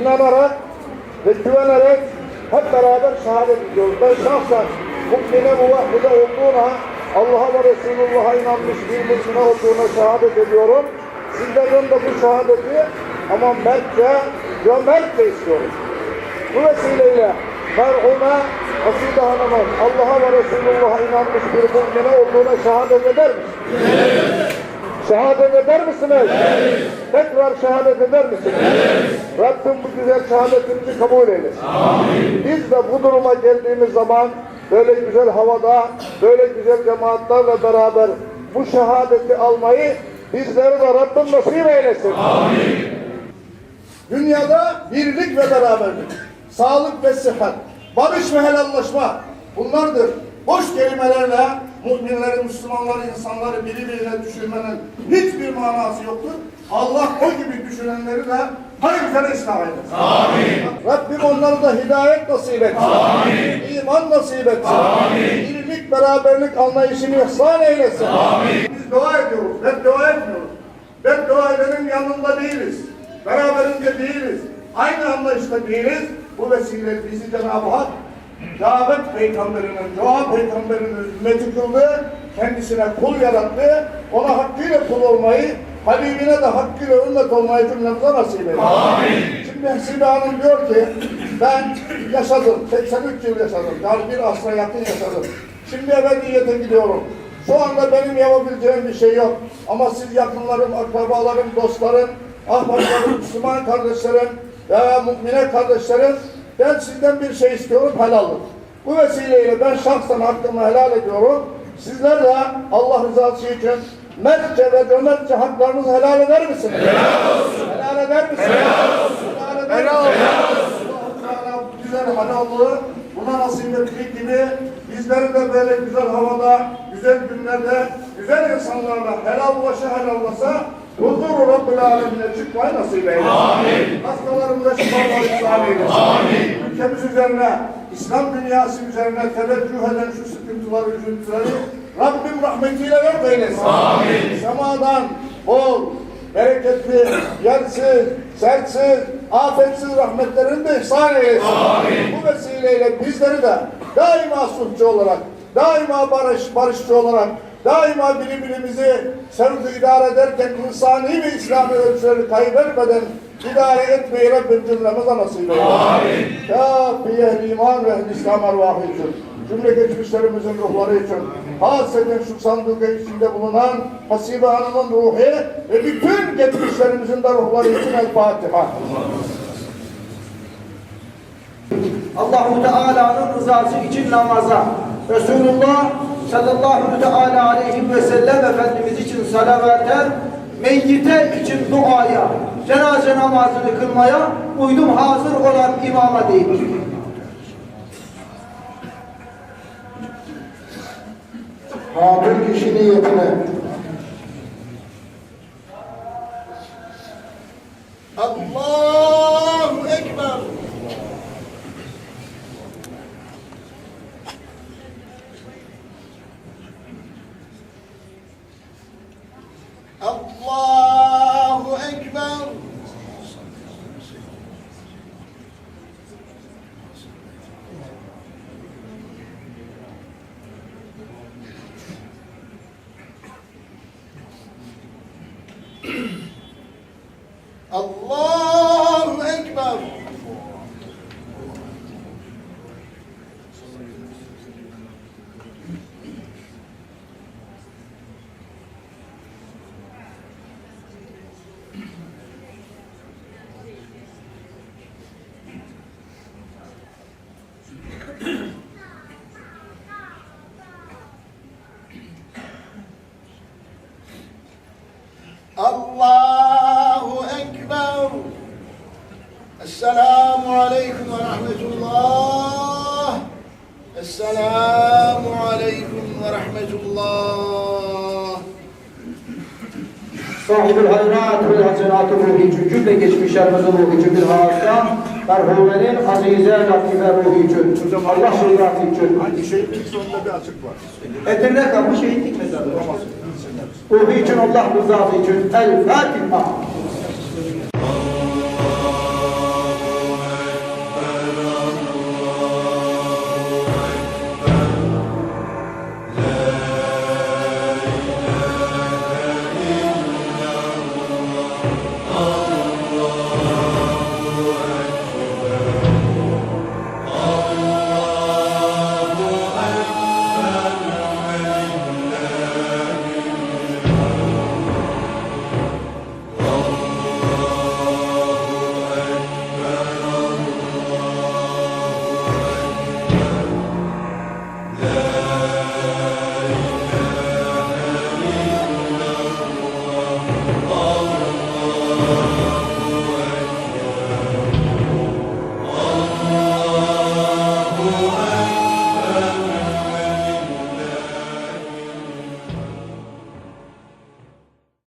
inanarak ve güvenerek hep beraber şehadet ediyoruz. Ben şahsen mümine muvahhide olduğuna, Allah'a ve Resulullah'a inanmış bir Müslüman olduğuna şehadet ediyorum. Sizlerden de bu şehadeti ama mertçe, cömertçe istiyorum. Bu vesileyle merhume Haside Hanım'ın Allah'a ve Resulullah'a inanmış bir mümine olduğuna şehadet eder misiniz? Şehadet eder misiniz? Tekrar şehadet eder misiniz? Rabbim bu güzel şehadetimizi kabul eylesin. Biz de bu duruma geldiğimiz zaman böyle güzel havada, böyle güzel cemaatlerle beraber bu şehadeti almayı bizlere de Rabbim nasip eylesin. Dünyada birlik ve beraberlik, sağlık ve sıhhat, barış ve helallaşma bunlardır. Boş kelimelerle müminleri, Müslümanları, insanları birbirine düşürmenin hiçbir manası yoktur. Allah o gibi düşünenleri de hayırlara ıslah eylesin. Amin. Rabbim onlara da hidayet nasip etsin. Amin. İman nasip etsin. Amin. Birlik, beraberlik anlayışını ihsan eylesin. Amin. Biz dua ediyoruz, beddua etmiyoruz. Beddua edenin yanında değiliz. Beraberinde değiliz. Aynı anlayışta değiliz. Bu vesileyle bizi Cenab-ı Hak davet peygamberinin, dua peygamberinin ümmeti kıldı. Kendisine kul yarattı. Ona hakkıyla kul olmayı, Habibine de hakkıyla ümmet olmayı cümlemize nasip eylesin. Şimdi Hesibe Hanım diyor ki, ben yaşadım, 83 yıl yaşadım, yani bir asra yakın yaşadım. Şimdi ebediyete gidiyorum. Şu anda benim yapabileceğim bir şey yok. Ama siz yakınlarım, akrabalarım, dostlarım, ahbaplarım, Müslüman kardeşlerim veya mümine kardeşlerim, ben sizden bir şey istiyorum, helallik. Bu vesileyle ben şahsen hakkımı helal ediyorum. Sizler de Allah rızası için mertçe ve cömertçe haklarınızı helal eder misiniz? Helal olsun. Helal eder misiniz? Helal olsun. Helal eder helal misiniz? Helal olsun. Teala bu güzel helallığı buna nasip ettiği gibi bizleri de böyle güzel havada, güzel günlerde, güzel insanlarla helallaşa helallasa huzuru Rabbil Alemine çıkmayı nasip eylesin. Amin. Hastalarımıza şifalar ihsan eylesin. Amin. Ülkemiz üzerine, İslam dünyası üzerine teveccüh eden şu sıkıntıları, üzüntüleri Rabbim rahmetiyle yok eylesin. Amin. Semadan bol, bereketli, yersiz, sertsiz, afetsiz rahmetlerini de ihsan eylesin. Amin. Bu vesileyle bizleri de daima sulhçu olarak, daima barış, barışçı olarak, daima birbirimizi sevgi idare ederken insani ve İslami ölçüleri kaybetmeden idare etmeyi Rabbim cümlemize nasip eylesin. Amin. Ya fi iman ve ehl-i İslam ervahı için cümle geçmişlerimizin ruhları için, hasreten şu sandığı içinde bulunan Hasibe Hanım'ın ruhu ve bütün geçmişlerimizin de ruhları için El Fatiha. Allahu Teala'nın rızası için namaza, Resulullah sallallahu teala aleyhi ve sellem Efendimiz için salavete, meyyite için duaya, cenaze namazını kılmaya uydum hazır olan imama değil. Hadir kişi niyetine. Allahu Ekber. Allahu Ekber. Allahu Ekber. Allahu Esselamu Aleyküm ve Rahmetullah. Esselamu Aleyküm ve Rahmetullah. Sahibül hayrat ve hasenatı ruhu için cümle geçmişlerimizin ruhu için bir hasta, merhumenin azize latife ruhu için, Allah rızası için. Hangi şehitlik sonunda bir açık var. Edirne kapı şehitlik mezarı. Ruhu için Allah rızası için. El Fatiha.